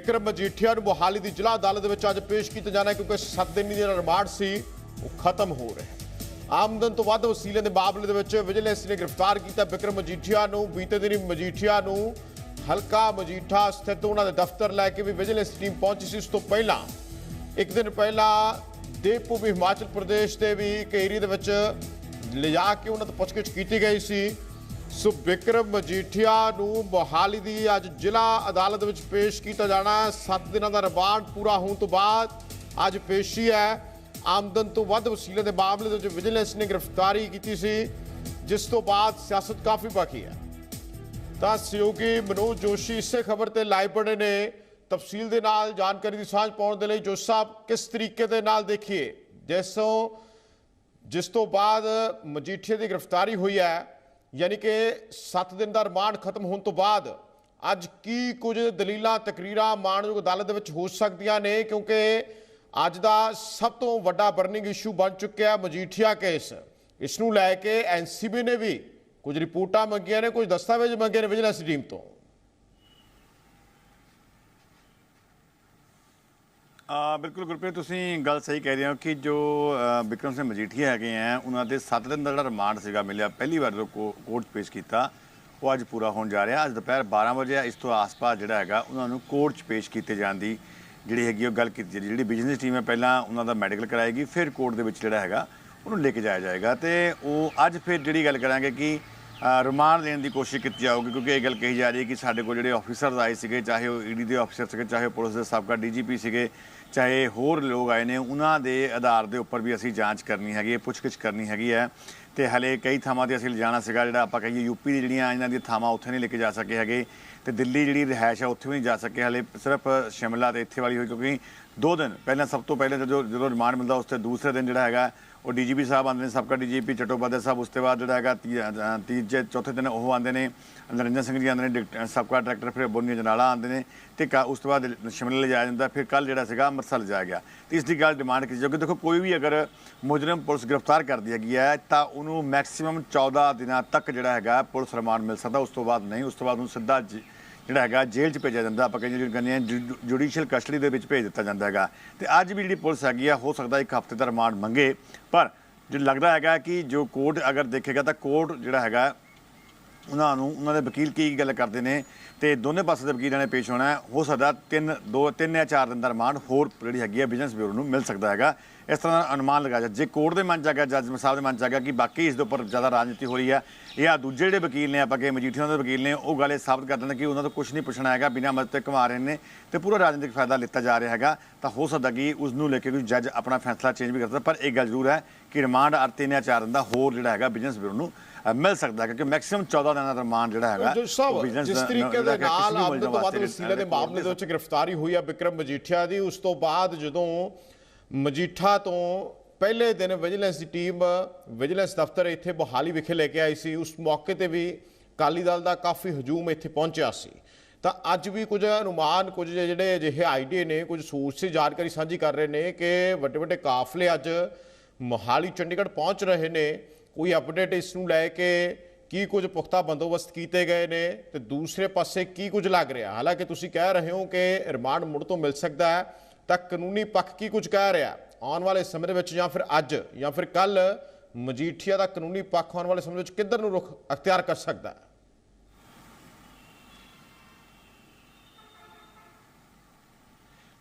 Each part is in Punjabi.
ਵਿਕਰਮ ਮਜੀਠੀਆ ਨੂੰ ਮੋਹਾਲੀ ਦੀ ਜ਼ਿਲ੍ਹਾ ਅਦਾਲਤ ਵਿੱਚ ਅੱਜ ਪੇਸ਼ ਕੀਤਾ ਜਾਣਾ ਹੈ ਕਿਉਂਕਿ 7 ਦਿਨ ਦੀ ਜਿਹੜਾ ਰਿਮਾਂਡ ਸੀ, ਉਹ ਖਤਮ ਹੋ ਰਿਹਾ ਆਮਦਨ ਤੋਂ ਵੱਧ ਵਸੀਲੇ ਦੇ ਮਾਮਲੇ ਦੇ ਵਿੱਚ ਵਿਜੀਲੈਂਸ ਨੇ ਗ੍ਰਿਫਤਾਰ ਕੀਤਾ ਵਿਕਰਮ ਮਜੀਠੀਆ ਨੂੰ, ਬੀਤੇ ਦਿਨੀ ਮਜੀਠੀਆ ਨੂੰ ਹਲਕਾ ਮਜੀਠਾ ਸਥਿਤ ਉਹਨਾਂ ਦੇ ਦਫ਼ਤਰ ਲੈ ਕੇ ਵੀ ਵਿਜੀਲੈਂਸ ਟੀਮ ਪਹੁੰਚੀ ਸੀ। ਉਸ ਤੋਂ ਪਹਿਲਾਂ, ਇੱਕ ਦਿਨ ਪਹਿਲਾਂ ਦੇਵਪੂਮੀ ਹਿਮਾਚਲ ਪ੍ਰਦੇਸ਼ ਦੇ ਵੀ ਇੱਕ ਏਰੀਆ ਦੇ ਵਿੱਚ ਲਿਜਾ ਕੇ ਉਹਨਾਂ ਤੋਂ ਪੁੱਛਗਿੱਛ ਕੀਤੀ ਗਈ ਸੀ। ਸੋ ਵਿਕਰਮ ਮਜੀਠੀਆ ਨੂੰ ਮੋਹਾਲੀ ਦੀ ਅੱਜ ਜ਼ਿਲ੍ਹਾ ਅਦਾਲਤ ਵਿੱਚ ਪੇਸ਼ ਕੀਤਾ ਜਾਣਾ ਹੈ। 7 ਦਿਨਾਂ ਦਾ ਰਿਮਾਂਡ ਪੂਰਾ ਹੋਣ ਤੋਂ ਬਾਅਦ ਅੱਜ ਪੇਸ਼ੀ ਹੈ। ਆਮਦਨ ਤੋਂ ਵੱਧ ਵਸੀਲੇ ਦੇ ਮਾਮਲੇ ਦੇ ਵਿੱਚ ਵਿਜੀਲੈਂਸ ਨੇ ਗ੍ਰਿਫਤਾਰੀ ਕੀਤੀ ਸੀ, ਜਿਸ ਤੋਂ ਬਾਅਦ ਸਿਆਸਤ ਕਾਫੀ ਬਾਕੀ ਹੈ। ਤਾਂ ਸਹਿਯੋਗੀ ਮਨੋਜ ਜੋਸ਼ੀ ਇਸੇ ਖਬਰ ਤੇ ਲਾਈਵ ਬਣੇ ਨੇ। ਤਫਸੀਲ ਦੇ ਨਾਲ ਜਾਣਕਾਰੀ ਦੀ ਸਾਂਝ ਪਾਉਣ ਦੇ ਲਈ ਜੋਸ਼ ਸਾਹਿਬ, ਕਿਸ ਤਰੀਕੇ ਦੇ ਨਾਲ ਦੇਖੀਏ? ਜਿਸੋਂ ਜਿਸ ਤੋਂ ਬਾਅਦ ਮਜੀਠੀਆ ਦੀ ਗ੍ਰਿਫਤਾਰੀ ਹੋਈ ਹੈ ਯਾਨੀ ਕਿ 7 ਦਿਨ ਦਾ ਰਿਮਾਂਡ ਖਤਮ ਹੋਣ ਤੋਂ ਬਾਅਦ ਅੱਜ ਕੀ ਕੁਝ ਦਲੀਲਾਂ, ਤਕਰੀਰਾਂ ਮਾਣਯੋਗ ਅਦਾਲਤ ਦੇ ਵਿੱਚ ਹੋ ਸਕਦੀਆਂ ਨੇ? ਕਿਉਂਕਿ ਅੱਜ ਦਾ ਸਭ ਤੋਂ ਵੱਡਾ ਬਰਨਿੰਗ ਇਸ਼ੂ ਬਣ ਚੁੱਕਿਆ ਹੈ ਮਜੀਠੀਆ ਕੇਸ। ਇਸ ਨੂੰ ਲੈ ਕੇ ਐਨਸੀਬੀ ਨੇ ਵੀ ਕੁਝ ਰਿਪੋਰਟਾਂ ਮੰਗੀਆਂ ਨੇ, ਕੁਝ ਦਸਤਾਵੇਜ਼ ਮੰਗੇ ਨੇ ਵਿਜੀਲੈਂਸ ਟੀਮ ਤੋਂ। ਆ ਬਿਲਕੁਲ ਗੁਰਪ੍ਰੀਤ ਤੁਸੀਂ ਗੱਲ ਸਹੀ ਕਹਿ ਰਹੇ ਹੋ ਕਿ ਜੋ ਅ, ਵਿਕਰਮ ਸਿੰਘ ਮਜੀਠੀਆ ਹੈਗੇ ਆ ਉਹਨਾਂ ਦੇ 7 ਦਿਨ ਦਾ ਜਿਹੜਾ ਰਿਮਾਂਡ ਸੀਗਾ ਮਿਲਿਆ ਪਹਿਲੀ ਵਾਰ ਜਦੋਂ ਕੋ- ਕੋਰਟ 'ਚ ਪੇਸ਼ ਕੀਤਾ ਉਹ ਅੱਜ ਪੂਰਾ ਹੋਣ ਜਾ ਰਿਹਾ। ਅੱਜ ਦੁਪਹਿਰ 12 ਵਜੇ ਇਸ ਤੋਂ ਆਸ-ਪਾਸ ਜਿਹੜਾ ਹੈਗਾ ਉਹਨਾਂ ਨੂੰ ਕੋਰਟ 'ਚ ਪੇਸ਼ ਕੀਤੇ ਜਾਣ ਦੀ ਜਿਹੜੀ ਹੈਗੀ ਉਹ ਗੱਲ ਕੀਤੀ ਜਾ ਜਿਹੜੀ ਬਿਜ਼ਨਸ ਟੀਮ ਹੈ ਪਹਿਲਾਂ ਉਹਨਾਂ ਦਾ ਮੈਡੀਕਲ ਕਰਾਏਗੀ ਫਿਰ ਕੋਰਟ ਦੇ ਵਿੱਚ ਜਿਹੜਾ ਹੈਗਾ ਉਹਨੂੰ ਲੈ ਕੇ ਜਾਇਆ ਜਾਏਗਾ। ਤੇ ਉਹ ਅੱਜ ਫਿਰ ਜਿਹੜੀ ਗੱਲ ਕਰਾਂਗੇ ਕਿ ਰਿਮਾਂਡ ਦੇਣ ਦੀ ਕੋਸ਼ਿਸ਼ ਕੀਤੀ ਜਾਊਗੀ ਕਿਉਂਕਿ ਇਹ ਗੱਲ ਕਹੀ ਜਾ ਰਹੀ ਹੈ ਕਿ ਸਾਡੇ ਕੋਲ ਜਿਹੜੇ ਆਫੀਸਰਸ ਆਏ ਸੀਗੇ ਚਾਹੇ ਉਹ ਈਡੀ ਦੇ ਆਫੀਸਰ ਸੀਗੇ ਚਾਹੇ ਉਹ ਪੁਲਿਸ ਦੇ ਸਾਬਕਾ ਡੀਜੀਪੀ ਸੀਗੇ ਚਾਹੇ ਹੋਰ ਲੋਕ ਆਏ ਨੇ, ਉਹਨਾਂ ਦੇ ਆਧਾਰ ਦੇ ਉੱਪਰ ਵੀ ਅਸੀਂ ਜਾਂਚ ਕਰਨੀ ਹੈਗੀ ਹੈ, ਪੁੱਛਗਿੱਛ ਕਰਨੀ ਹੈਗੀ ਹੈ। ਤੇ ਹਲੇ ਕਈ ਥਾਵਾਂ ਤੇ ਅਸੀਂ ਲਿਜਾਣਾ ਸੀਗਾ, ਜਿਹੜਾ ਆਪਾਂ ਕਹੀਏ ਯੂਪੀ ਦੀ ਜਿਹੜੀਆਂ ਇਹਨਾਂ ਦੀਆਂ ਥਾਵਾਂ ਉੱਥੇ ਨਹੀਂ ਲੈ ਕੇ ਜਾ ਸਕੇ ਹੈਗੇ। ਤੇ ਦਿੱਲੀ ਜਿਹੜੀ ਰਿਹਾਇਸ਼ ਹੈ ਉੱਥੇ ਵੀ ਨਹੀਂ ਜਾ ਸਕੇ। ਹਲੇ ਸਿਰਫ ਸ਼ਿਮਲਾ ਤੇ ਇੱਥੇ ਵਾਲੀ ਹੋਈ, ਕਿਉਂਕਿ ਦੋ ਦਿਨ ਪਹਿਲਾਂ, ਸਭ ਤੋਂ ਪਹਿਲਾਂ ਜਦੋਂ ਜਦੋਂ ਰਿਮਾਂਡ ਮਿਲਦਾ, ਉਸ ਤੇ ਦੂਸਰੇ ਦਿਨ ਜਿਹੜਾ ਹੈਗਾ ਉਹ ਡੀਜੀਪੀ ਸਾਹਿਬ ਆਉਂਦੇ ਨੇ, ਸਬਕਾ ਡੀਜੀਪੀ ਚਟੋਪਾਧਿਆਏ ਸਾਹਿਬ, ਉਸ ਤੋਂ ਬਾਅਦ ਜਿਹੜਾ ਹੈਗਾ ਤੀ- ਤੀਜੇ, ਚੌਥੇ ਦਿਨ ਉਹ ਆਉਂਦੇ ਨੇ, ਨਰਿੰਦਰ ਸਿੰਘ ਜੀ ਆਉਂਦੇ ਨੇ ਡਿਪਟੀ- ਸਬਕਾ ਡਾਇਰੈਕਟਰ, ਫਿਰ ਬੋਨੀ ਜਨਾਲਾ ਆਉਂਦੇ ਨੇ ਤੇ ਕਾ- ਉਸ ਤੋਂ ਬਾਅਦ ਸ਼ਿਮਲੇ ਲਿਜਾਇਆ ਜਾਂਦਾ, ਫਿਰ ਕੱਲ ਜਿਹੜਾ ਸੀਗਾ ਅੰਮ੍ਰਿਤਸਰ ਲਿਜਾਇਆ ਗਿਆ। ਤੇ ਇਸ ਦੀ ਗੱਲ ਡਿਮਾਂਡ ਕੀਤੀ ਜਾਊਗੀ। ਦੇਖੋ, ਕੋਈ ਵੀ ਅਗਰ ਮੁਜਰਮ ਪੁਲਿਸ ਗ੍ਰਿਫਤਾਰ ਕਰਦੀ ਹੈਗੀ ਹੈ, ਤਾਂ ਉਹਨੂੰ ਮੈਕਸਿਮਮ 14 ਦਿਨਾਂ ਤੱਕ ਜਿਹੜਾ ਹੈਗਾ ਪੁਲਿਸ ਰਿਮਾਂਡ ਮਿਲ ਸਕਦਾ, ਉਸ ਤੋਂ ਬਾਅਦ ਨਹੀਂ, ਉਸ ਤੋਂ ਬਾਅਦ ਉਹਨੂੰ ਸਿੱਧਾ ਜ- ਜਿਹੜਾ ਹੈਗਾ, ਜੇਲ੍ਹ 'ਚ ਭੇਜਿਆ ਜਾਂਦਾ। ਆਪਾਂ ਕਹਿੰਦੇ ਕਹਿੰਦੇ ਆ ਜੁਡੀਸ਼ੀਅਲ ਕਸਟਡੀ ਦੇ ਵਿੱਚ ਭੇਜ ਦਿੱਤਾ ਜਾਂਦਾ ਹੈਗਾ। ਤੇ ਅੱਜ ਵੀ ਜਿਹੜੀ ਪੁਲਿਸ ਹੈਗੀ ਆ, ਹੋ ਸਕਦਾ ਇੱਕ ਹਫ਼ਤੇ ਦਾ ਰਿਮਾਂਡ ਮੰਗੇ। ਪਰ ਜੇ ਲੱਗਦਾ ਹੈਗਾ ਕਿ ਜੋ ਕੋਰਟ ਅਗਰ ਦੇਖੇਗਾ ਤਾਂ ਕੋਰਟ ਜਿਹੜਾ ਹੈਗਾ ਉਹਨਾਂ ਨੂੰ, ਉਹਨਾਂ ਦੇ ਵਕੀਲ ਕੀ ਗੱਲ ਕਰਦੇ ਨੇ ਤੇ ਦੋਨੇ ਪਾਸੇ ਦੇ ਵਕੀਲਾਂ ਨੇ ਪੇਸ਼ ਹੋਣਾ ਹੋ। ਸਕਦਾ ਤਿੰਨ, ਦੋ, ਤਿੰਨ ਜਾਂ ਚਾਰ ਦਿਨ ਦਾ ਰਿਮਾਂਡ ਹੋਰ ਜਿਹੜੀ ਹੈਗੀ ਹੈ ਬਿਜ਼ਨਸ ਬਿਊਰੋ ਨੂੰ ਮਿਲ ਸਕਦਾ ਹੈਗਾ। ਇਸ ਤਰ੍ਹਾਂ ਦਾ ਅਨੁਮਾਨ ਲਗਾਇਆ ਜਾ ਜੇ ਕੋਰਟ ਦੇ ਮਨ ਚ ਆ ਗਿਆ, ਜੱਜ ਸਾਹਿਬ ਦੇ ਮਨ ਚ ਆ ਗਿਆ ਕਿ ਬਾਕੀ ਇਸ ਦੇ ਉੱਪਰ ਜ਼ਿਆਦਾ ਰਾਜਨੀਤੀ ਹੋ ਰਹੀ ਹੈ ਜਾਂ ਦੂਜੇ ਜਿਹੜੇ ਵਕੀਲ ਨੇ, ਆਪਾਂ ਕਿ ਮਜੀਠੀਆਂ ਦੇ ਵਕੀਲ ਨੇ, ਉਹ ਗੱਲ ਇਹ ਸਾਬਤ ਕਰ ਦਿੰਦੇ ਕਿ ਉਹਨਾਂ ਤੋਂ ਕੁਝ ਨਹੀਂ ਪੁੱਛਣਾ ਹੈਗਾ, ਬਿਨਾਂ ਮਦਦ ਤੇ ਕਮਾ ਰਹੇ ਨੇ ਤੇ ਪੂਰਾ ਰਾਜਨੀਤਿਕ ਫਾਇਦਾ ਲਿੱਤਾ ਜਾ ਰਿਹਾ ਹੈਗਾ। ਤਾਂ ਹੋ ਸਕਦਾ ਕਿ ਉਸ ਨੂੰ ਲੈ ਕੇ ਕੋਈ ਜੱਜ ਆਪਣਾ ਫੈਸਲਾ ਚੇਂਜ ਵੀ ਕਰ ਸਕਦਾ, ਪਰ ਇੱਕ ਗੱਲ ਜ਼ਰੂਰ ਹੈ ਕਿ ਰਿਮਾਂਡ ਅਰ ਤਿੰਨ ਜਾਂ ਚਾਰ ਦਿਨ ਦਾ ਹੋਰ ਜਿਹੜਾ ਹੈਗਾ ਬਿਜ਼ਨਸ ਬਿਊਰੋ ਨੂੰ ਮਿਲ ਸਕਦਾ ਕਿਉਂਕਿ ਮੈਕਸਿਮਮ 14 ਦਿਨਾਂ ਦਾ ਰਿਮਾਂਡ ਜਿਹੜਾ ਹੈਗਾ ਜਿਸ ਦਾ- ਤਰੀਕੇ ਦੇ ਨਾਲ ਆਮਦਨ ਤੋਂ ਵਾਸਤੇ ਵਸੀਲੇ ਦੇ ਮਾਮਲੇ ਦੇ ਵਿੱਚ ਗ੍ਰਿਫਤਾਰੀ ਹੋਈ ਆ ਵਿਕਰਮ ਮਜੀਠੀਆ ਦੀ। ਉਸ ਤੋਂ ਬਾਅਦ ਜਦੋਂ ਮਜੀਠਾ ਤੋਂ ਪਹਿਲੇ ਦਿਨ ਵਿਜੀਲੈਂਸ ਦੀ ਟੀਮ ਵਿਜੀਲੈਂਸ ਦਫ਼ਤਰ ਇੱਥੇ ਮੋਹਾਲੀ ਵਿਖੇ ਲੈ ਕੇ ਆਈ ਸੀ। ਉਸ ਮੌਕੇ ਤੇ ਵੀ ਅਕਾਲੀ ਦਲ ਦਾ ਕਾਫੀ ਹਜੂਮ ਇੱਥੇ ਪਹੁੰਚਿਆ ਸੀ। ਤਾਂ ਅੱਜ ਵੀ ਕੁਝ ਅਨੁਮਾਨ ਕੁਝ ਜਿਹੜੇ ਅਜਿਹੇ ਆਈਡੀਏ ਨੇ ਕੁਝ ਸੂਰਸੀ ਜਾਣਕਾਰੀ ਸਾਂਝੀ ਕਰ ਰਹੇ ਨੇ ਕਿ ਵੱਡੇ ਵੱਡੇ ਕਾਫਲੇ ਅੱਜ ਮੋਹਾਲੀ ਚੰਡੀਗੜ੍ਹ ਪਹੁੰਚ ਰਹੇ ਨੇ। ਕੋਈ ਅਪਡੇਟ ਇਸ ਨੂੰ ਲੈ ਕੇ ਕੀ ਕੁਝ ਪੁਖਤਾ ਬੰਦੋਬਸਤ ਕੀਤੇ ਗਏ ਨੇ ਤੇ ਦੂਸਰੇ ਪਾਸੇ ਕੀ ਕੁਝ ਲੱਗ ਰਿਹਾ? ਹਾਲਾਂਕਿ ਤੁਸੀਂ ਕਹਿ ਰਹੇ ਹੋ ਕਿ ਰਿਮਾਂਡ ਮੁੜ ਤੋਂ ਮਿਲ ਸਕਦਾ ਹੈ, ਤਾਂ ਕਾਨੂੰਨੀ ਪੱਖ ਕੀ ਕੁਝ ਕਹਿ ਰਿਹਾ? ਆਉਣ ਵਾਲੇ ਸਮੇਂ ਦੇ ਵਿੱਚ ਜਾਂ ਫਿਰ ਅੱਜ ਜਾਂ ਫਿਰ ਕੱਲ ਮਜੀਠੀਆ ਦਾ ਕਾਨੂੰਨੀ ਪੱਖ ਆਉਣ ਵਾਲੇ ਸਮੇਂ ਵਿੱਚ ਕਿੱਧਰ ਨੂੰ ਰੁਖ ਅਖਤਿਆਰ ਕਰ ਸਕਦਾ ਹੈ?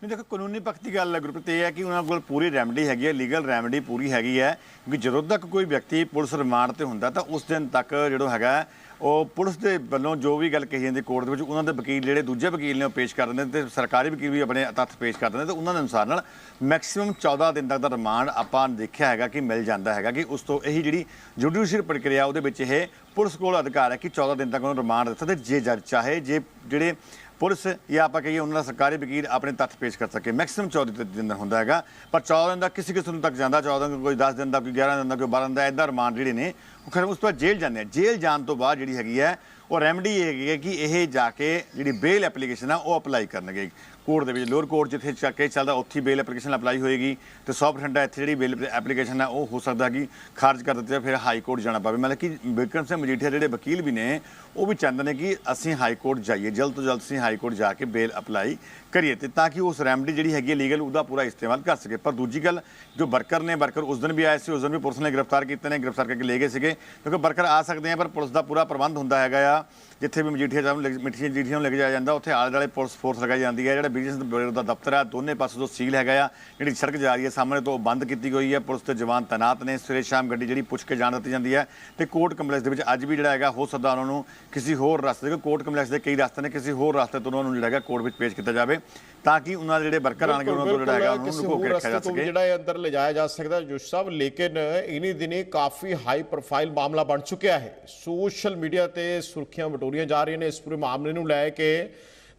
ਨਹੀਂ ਦੇਖੋ, ਕਾਨੂੰਨੀ ਪੱਖ ਦੀ ਗੱਲ ਹੈ ਗੁਰਪ੍ਰੀਤ ਇਹ ਹੈ ਕਿ ਉਹਨਾਂ ਕੋਲ ਪੂਰੀ ਰੈਮਡੀ ਹੈਗੀ ਹੈ ਲੀਗਲ ਰੈਮਡੀ ਪੂਰੀ ਹੈਗੀ ਹੈ, ਕਿਉਂਕਿ ਜਦੋਂ ਤੱਕ ਕੋਈ ਵਿਅਕਤੀ ਪੁਲਿਸ ਰਿਮਾਂਡ ਤੇ ਹੁੰਦਾ, ਤਾਂ ਉਸ ਦਿਨ ਤੱਕ ਜਿਹੜਾ ਹੈਗਾ, ਉਹ ਪੁਲਿਸ ਦੇ ਵੱਲੋਂ ਜੋ ਵੀ ਗੱਲ ਕਹੀ ਜਾਂਦੀ ਕੋਰਟ ਦੇ ਵਿੱਚ, ਉਹਨਾਂ ਦੇ ਵਕੀਲ ਜਿਹੜੇ ਦੂਜੇ ਵਕੀਲ ਨੇ ਉਹ ਪੇਸ਼ ਕਰ ਦਿੰਦੇ ਤੇ ਸਰਕਾਰੀ ਵਕੀਲ ਵੀ ਆਪਣੇ ਤੱਥ ਪੇਸ਼ ਕਰ ਦਿੰਦੇ ਤੇ ਉਹਨਾਂ ਦੇ ਅਨੁਸਾਰ ਨਾਲ ਮੈਕਸਿਮਮ 14 ਦਿਨ ਤੱਕ ਦਾ ਰਿਮਾਂਡ ਆਪਾਂ ਦੇਖਿਆ ਹੈਗਾ ਕਿ ਮਿਲ ਜਾਂਦਾ ਹੈਗਾ, ਕਿ ਉਸ ਤੋਂ ਇਹੀ ਜਿਹੜੀ ਜੁਡੀਸ਼ੀਅਲ ਪ੍ਰਕਿਰਿਆ ਉਹਦੇ ਵਿੱਚ ਇਹ ਪੁਲਿਸ ਕੋਲ ਅਧਿਕਾਰ ਹੈ ਕਿ 14 ਦਿਨ ਤੱਕ ਉਹਨੂੰ ਰਿਮਾਂਡ ਦਿੱਤਾ, ਤੇ ਜੇ ਜੱਜ ਚਾਹੇ, ਜੇ ਜਿਹੜੇ ਪੁਲਿਸ ਜਾਂ ਆਪਾਂ ਕਹੀਏ ਉਹਨਾਂ ਦਾ ਸਰਕਾਰੀ ਵਕੀਲ ਆਪਣੇ ਤੱਥ ਪੇਸ਼ ਕਰ ਸਕੇ। ਮੈਕਸਿਮਮ 14 ਦਿਨ ਦਾ ਹੁੰਦਾ ਹੈਗਾ। ਪਰ 14 ਦਿਨ ਦਾ ਕਿਸੇ ਕਿਸੇ ਨੂੰ ਤੱਕ ਜਾਂਦਾ 14 ਦਿਨ ਕੋਈ 10 ਦਿਨ ਦਾ, ਕੋਈ 11 ਦਿਨ ਦਾ, ਕੋਈ 12 ਦਿਨ ਦਾ ਇਦਾਂ ਰਿਮਾਂਡ ਜਿਹੜੇ ਨੇ, ਉਹ ਖੈਰ ਉਸ ਤੋਂ ਬਾਅਦ ਜੇਲ੍ਹ ਜਾਂਦੇ ਆ। ਜੇਲ੍ਹ ਜਾਣ ਤੋਂ ਬਾਅਦ ਜਿਹੜੀ ਹੈਗੀ ਹੈ ਉਹ ਰੈਮਡੀ ਇਹ ਹੈਗੀ ਹੈ ਕਿ ਇਹ ਜਾ ਕੇ ਜਿਹੜੀ ਬੇਲ ਐਪਲੀਕੇਸ਼ਨ ਆ, ਉਹ ਅਪਲਾਈ ਕਰਨਗੇ। ਕੋਰਟ ਦੇ ਵਿੱਚ ਲੋਅਰ ਕੋਰਟ ਜਿੱਥੇ ਚੱਕ ਕੇ ਚੱਲਦਾ, ਉੱਥੇ ਬੇਲ ਐਪਲੀਕੇਸ਼ਨ ਅਪਲਾਈ ਹੋਏਗੀ ਤੇ 100% ਇੱਥੇ ਜਿਹੜੀ ਬੇਲ ਐਪਲੀਕੇਸ਼ਨ ਹੈ ਉਹ ਹੋ ਸਕਦਾ ਕਿ ਖਾਰਜ ਕਰ ਦਿੱਤੀ ਫਿਰ ਹਾਈ ਕੋਰਟ ਜਾਣਾ ਪਵੇ। ਮਤਲਬ ਕਿ ਵਿਕਰਮ ਸਿੰਘ ਮਜੀਠੀਆ ਜਿਹੜੇ ਵਕੀਲ ਵੀ ਨੇ, ਉਹ ਵੀ ਚਾਹੁੰਦੇ ਨੇ ਕਿ ਅਸੀਂ ਹਾਈ ਕੋਰਟ ਜਾਈਏ, ਜਲਦ ਤੋਂ ਜਲਦ ਅਸੀਂ ਹਾਈ ਕੋਰਟ ਜਾ ਕੇ ਬੇਲ ਅਪਲਾਈ ਕਰੀਏ ਤੇ ਤਾਂ ਕਿ ਉਸ ਰੈਮਡੀ ਜਿਹੜੀ ਹੈਗੀ ਹੈ ਲੀਗਲ ਉਹਦਾ ਪੂਰਾ ਇਸਤੇਮਾਲ ਕਰ ਸਕੇ। ਪਰ ਦੂਜੀ ਗੱਲ, ਜੋ ਵਰਕਰ ਨੇ ਵਰਕਰ ਉਸ ਦਿਨ ਵੀ ਆਏ ਸੀ, ਉਸ ਦਿਨ ਵੀ ਪੁਲਿਸ ਨੇ ਗ੍ਰਿਫਤਾਰ ਕੀਤੇ ਨੇ, ਗ੍ਰਿਫਤਾਰ ਕਰਕੇ ਲੈ ਗਏ ਸੀਗੇ। ਕਿਉਂਕਿ ਵਰਕਰ ਆ ਸਕਦੇ ਆ, ਪਰ ਪੁਲਿਸ ਦਾ ਪੂਰਾ ਪ੍ਰਬੰਧ ਹੁੰਦਾ ਹੈਗਾ ਆ। ਜਿੱਥੇ ਵੀ ਮਜੀਠੀਆ ਸਾਹਿਬ ਨੂੰ ਮਿੱਠੀਆਂ ਜੀਠੀਆਂ ਨੂੰ ਲੈ ਕੇ ਜਾਇਆ ਜਾਂਦਾ, ਉੱਥੇ ਆਲੇ ਦੁਆਲੇ ਪੁਲਿਸ ਫੋਰਸ ਲਗਾਈ ਜਾਂਦੀ ਹੈ। ਜਿਹੜਾ ਬਿਜ਼ਨਸ ਬਿਊਰੋ ਦਾ ਦਫ਼ਤਰ ਹੈ, ਦੋਨੇ ਪਾਸੇ ਤੋਂ ਸੀਲ ਹੈਗਾ ਆ। ਜਿਹੜੀ ਸੜਕ ਜਾ ਰਹੀ ਹੈ, ਸਾਹਮਣੇ ਤੋਂ ਉਹ ਬੰਦ ਕੀਤੀ ਗਈ ਹੈ। ਪੁਲਿਸ ਤੇ ਜਵਾਨ ਤੈਨਾਤ ਨੇ। ਸਵੇਰੇ ਸ਼ਾਮ ਗੱਡੀ ਜਿਹੜੀ ਪੁੱਛ ਕੇ ਜਾਣ ਦਿੱਤੀ ਜਾਂਦੀ ਹੈ। ਤੇ ਕੋਰਟ ਕੰਪਲੈਕਸ ਦੇ ਵਿੱਚ ਅੱਜ ਵੀ ਜਿਹੜਾ ਹੈਗਾ ਹੋ ਸਕਦਾ ਉਹਨਾਂ ਨੂੰ ਕਿਸੇ ਹੋਰ ਰਸਤੇ ਕੋਰਟ ਕੰਪਲੈਕਸ ਦੇ ਕਈ ਰਸਤੇ ਨੇ, ਕਿਸੇ ਹੋਰ ਰਸਤੇ ਤੋਂ ਉਹਨਾਂ ਨੂੰ ਜਿਹੜਾ ਹੈਗਾ, ਕੋਰਟ ਵਿੱਚ ਪੇਸ਼ ਕੀਤਾ ਜਾਵੇ। ਤਾਂ ਕਿ ਉਹਨਾਂ ਦੇ ਜਿਹੜੇ ਵਰਕਰ ਆਣਗੇ ਉਹਨਾਂ ਤੋਂ ਜਿਹੜਾ ਹੈਗਾ ਉਹਨਾਂ ਨੂੰ ਲੁਕੋ ਕੇ ਰੱਖਿਆ ਜਾ ਸਕੇ। ਜਿਹੜਾ ਇਹ ਅੰਦਰ ਲਿਜਾਇਆ ਜਾ ਸਕਦਾ ਜੋਸ਼ ਸਾਹਿਬ ਲੇਕਿਨ ਇਨੀ ਦਿਨੀ ਕਾਫੀ ਹਾਈ ਪ੍ਰੋਫਾਈਲ ਮਾਮਲਾ ਬਣ ਚੁੱਕਿਆ ਹੈ। ਸੋਸ਼ਲ ਮੀਡੀਆ ਤੇ ਸੁਰਖੀਆਂ ਵਟੋਰੀਆਂ ਜਾ ਰਹੀਆਂ ਨੇ ਇਸ ਪੂਰੇ ਮਾਮਲੇ ਨੂੰ ਲੈ ਕੇ।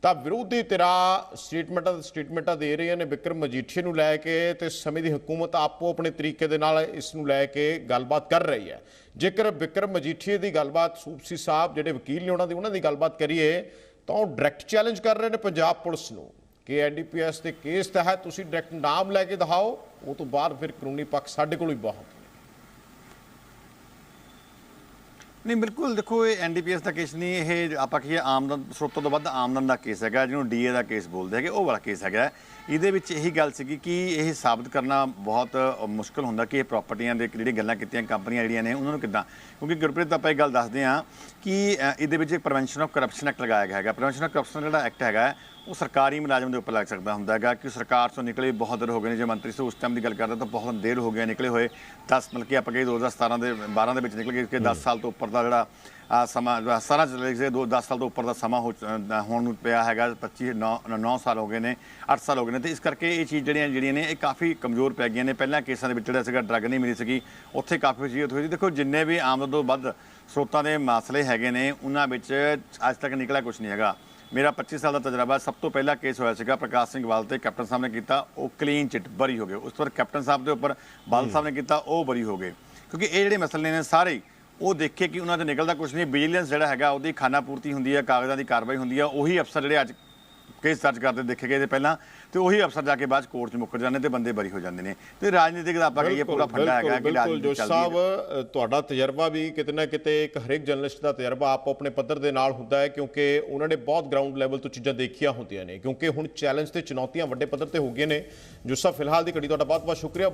ਤਾਂ ਵਿਰੋਧੀ ਧਿਰਾਂ ਸਟੇਟਮੈਂਟਾਂ ਸਟੇਟਮੈਂਟਾਂ ਦੇ ਰਹੀਆਂ ਨੇ ਵਿਕਰਮ ਮਜੀਠੀਆ ਨੂੰ ਲੈ ਕੇ ਤੇ ਸਮੇਂ ਦੀ ਹਕੂਮਤ ਆਪੋ ਆਪਣੇ ਤਰੀਕੇ ਦੇ ਨਾਲ ਇਸ ਨੂੰ ਲੈ ਕੇ ਗੱਲਬਾਤ ਕਰ ਰਹੀ ਹੈ। ਜੇਕਰ ਵਿਕਰਮ ਮਜੀਠੀਆ ਦੀ ਗੱਲਬਾਤ ਸੂਪਸੀ ਸਾਹਿਬ ਜਿਹੜੇ ਵਕੀਲ ਨੇ ਉਹਨਾਂ ਦੀ ਉਹਨਾਂ ਦੀ ਗੱਲਬਾਤ ਕਰੀਏ ਤਾਂ ਉਹ ਡਾਇਰੈਕਟ ਚੈਲੰਜ ਕਰ ਰਹੇ ਨੇ ਪੰਜਾਬ ਪੁਲਿਸ ਨੂੰ। ਕਿ ਐਨਡੀਪੀਐਸ ਦੇ ਕੇਸ ਤਹਿਤ ਤੁਸੀਂ ਡਾਇਰੈਕਟ ਨਾਮ ਲੈ ਕੇ ਦਿਖਾਓ, ਉਹ ਤੋਂ ਬਾਅਦ ਫਿਰ ਕਾਨੂੰਨੀ ਪੱਖ ਸਾਡੇ ਕੋਲ ਹੀ ਬਹੁਤ ਨਹੀਂ, ਬਿਲਕੁਲ ਦੇਖੋ, ਇਹ ਐਨਡੀਪੀਐਸ ਦਾ ਕੇਸ ਨਹੀਂ, ਇਹ ਆਪਾਂ ਕਹੀਏ ਆਮਦਨ, ਸਰੋਤਾਂ ਤੋਂ ਵੱਧ ਆਮਦਨ ਦਾ ਕੇਸ ਹੈਗਾ, ਜਿਹਨੂੰ ਡੀਏ ਦਾ ਕੇਸ ਬੋਲਦੇ ਹੈਗੇ, ਉਹ ਵਾਲਾ ਕੇਸ ਹੈਗਾ। ਇਹਦੇ ਵਿੱਚ ਇਹੀ ਗੱਲ ਸੀਗੀ ਕਿ ਇਹ ਸਾਬਤ ਕਰਨਾ ਬਹੁਤ ਮੁਸ਼ਕਲ ਹੁੰਦਾ ਕਿ ਇਹ ਪ੍ਰਾਪਰਟੀਆਂ ਦੇ ਜਿਹੜੀਆਂ ਗੱਲਾਂ ਕੀਤੀਆਂ, ਕੰਪਨੀਆਂ ਜਿਹੜੀਆਂ ਨੇ, ਉਹਨਾਂ ਨੂੰ ਕਿੱਦਾਂ? ਕਿਉਂਕਿ ਗੁਰਪ੍ਰੀਤ, ਆਪਾਂ ਇਹ ਗੱਲ ਦੱਸਦੇ ਹਾਂ ਕਿ ਇਹਦੇ ਵਿੱਚ ਪ੍ਰੀਵੈਂਸ਼ਨ ਆਫ ਕਰਪਸ਼ਨ ਐਕਟ ਲਗਾਇਆ ਗਿਆ ਹੈਗਾ। ਪ੍ਰੀਵੈਂਸ਼ਨ ਆਫ ਕਰਪਸ਼ਨ ਜਿਹੜਾ ਐਕਟ ਹੈਗਾ ਉਹ ਸਰਕਾਰੀ ਮੁਲਾਜ਼ਮ ਦੇ ਉੱਪਰ ਲੱਗ ਸਕਦਾ ਹੁੰਦਾ ਹੈਗਾ ਕਿ ਸਰਕਾਰ ਤੋਂ ਨਿਕਲੇ ਬਹੁਤ ਦੇਰ ਹੋ ਗਏ ਨੇ ਜੇ ਮੰਤਰੀ ਸੀ ਉਸ ਟਾਈਮ ਦੀ ਗੱਲ ਕਰਦਾ ਤਾਂ ਬਹੁਤ ਦੇਰ ਹੋ ਗਿਆ ਨਿਕਲੇ ਹੋਏ। 10 ਮਤਲਬ ਕਿ ਆਪਾਂ ਕਹੇ 2017 ਦੇ 12 ਦੇ ਵਿੱਚ ਨਿਕਲ ਗਏ ਕਿ 10 ਸਾਲ ਤੋਂ ਉੱਪਰ ਦਾ ਜਿਹੜਾ ਆ ਸਮਾਂ ਸਾਰਾ ਚੱਲੇ ਗਏ ਦੋ 10 ਸਾਲ ਤੋਂ ਉੱਪਰ ਦਾ ਸਮਾਂ ਹੋਣ ਨੂੰ ਪਿਆ ਹੈਗਾ 25 9 9 ਸਾਲ ਹੋ ਗਏ ਨੇ 8 ਸਾਲ ਹੋ ਗਏ ਨੇ। ਤੇ ਇਸ ਕਰਕੇ ਇਹ ਚੀਜ਼ ਜਿਹੜੀਆਂ ਜਿਹੜੀਆਂ ਨੇ ਇਹ ਕਾਫੀ ਕਮਜ਼ੋਰ ਪੈ ਗਈਆਂ ਨੇ। ਪਹਿਲਾਂ ਕੇਸਾਂ ਦੇ ਵਿੱਚ ਜਿਹੜਾ ਸੀਗਾ ਡਰੱਗ ਨਹੀਂ ਮਿਲੀ ਸੀਗੀ। ਉੱਥੇ ਕਾਫੀ ਚੀਜ਼ ਹੋਈ ਸੀ। ਦੇਖੋ ਜਿੰਨੇ ਵੀ ਆਮਦਨ ਤੋਂ ਵੱਧ ਸਰੋਤਾਂ ਦੇ ਮਸਲੇ ਹੈਗੇ ਨੇ ਉਹਨਾਂ ਵਿੱਚ ਅੱਜ ਤੱਕ ਨਿਕਲਿਆ ਕੁਝ ਨਹੀਂ ਹੈਗਾ। ਮੇਰਾ 25 ਸਾਲ ਦਾ ਤਜਰਬਾ ਸਭ ਤੋਂ ਪਹਿਲਾ ਕੇਸ ਹੋਇਆ ਸੀਗਾ ਪ੍ਰਕਾਸ਼ ਸਿੰਘ ਵਾਲ ਤੇ ਕੈਪਟਨ ਸਾਹਿਬ ਨੇ ਕੀਤਾ ਉਹ ਕਲੀਨ ਚਿੱਟ ਬਰੀ ਹੋ ਗਏ। ਉਸ ਤੋਂ ਬਾਅਦ ਕੈਪਟਨ ਸਾਹਿਬ ਦੇ ਉੱਪਰ ਬਾਲ ਸਾਹਿਬ ਨੇ ਕੀਤਾ ਉਹ ਬਰੀ ਹੋ ਗਏ। ਕਿਉਂਕਿ ਇਹ ਜਿਹੜੇ ਮਸਲੇ ਨੇ ਸਾਰੇ ਉਹ ਦੇਖੇ ਕਿ ਉਹਨਾਂ ਤੇ ਨਿਕਲਦਾ ਕੁਝ ਨਹੀਂ। ਵਿਜੀਲੈਂਸ ਜਿਹੜਾ ਹੈਗਾ ਉਹਦੀ ਖਾਨਾ ਪੂਰਤੀ ਹੁੰਦੀ ਹੈ ਕਾਗਜ਼ਾਂ ਦੀ ਕਾਰਵਾਈ ਹੁੰਦੀ ਹੈ ਉਹੀ ਅਫਸਰ ਜਿਹੜੇ ਅੱਜ ਕੇਸ ਦਰਜ ਕਰਦੇ ਦੇਖੇ ਗਏ ਤੇ ਪਹਿਲਾਂ ਤੇ ਉਹੀ ਅਫਸਰ ਜਾ ਕੇ ਬਾਅਦ ਕੋਰਟ 'ਚ ਮੁੱਕਰ ਜਾਂਦੇ ਤੇ ਬੰਦੇ ਬਰੀ ਹੋ ਜਾਂਦੇ ਨੇ। ਤੇ ਰਾਜਨੀਤਿਕ ਦਾ ਆਪਾਂ ਕਹੀਏ ਪੂਰਾ ਫੰਡਾ ਹੈਗਾ ਕਿ ਬਿਲਕੁਲ ਰਾਜਨੀਤੀ ਜੋਸ਼ ਸਾਹਿਬ ਤੁਹਾਡਾ ਤਜਰਬਾ ਵੀ ਕਿਤੇ ਨਾ ਕਿਤੇ ਇੱਕ ਹਰੇਕ ਜਰਨਲਿਸਟ ਦਾ ਤਜਰਬਾ ਆਪੋ ਆਪਣੇ ਪੱਧਰ ਦੇ ਨਾਲ ਹੁੰਦਾ ਹੈ ਕਿਉਂਕਿ ਉਹਨਾਂ ਨੇ ਬਹੁਤ ਗਰਾਊਂਡ ਲੈਵਲ ਤੋਂ ਚੀਜ਼ਾਂ ਦੇਖੀਆਂ ਹੁੰਦੀਆਂ ਨੇ। ਕਿਉਂਕਿ ਹੁਣ ਚੈਲੰਜ ਤੇ ਚੁਣੌਤੀਆਂ ਵੱਡੇ ਪੱਧਰ ਤੇ ਹੋ ਗਈਆਂ ਨੇ। ਜੋਸ਼ ਸਾਹਿਬ ਫਿਲਹਾਲ ਦੀ ਘੜੀ ਤੁਹਾਡਾ ਬਹੁਤ ਬਹੁਤ ਸ਼ੁਕਰੀਆ।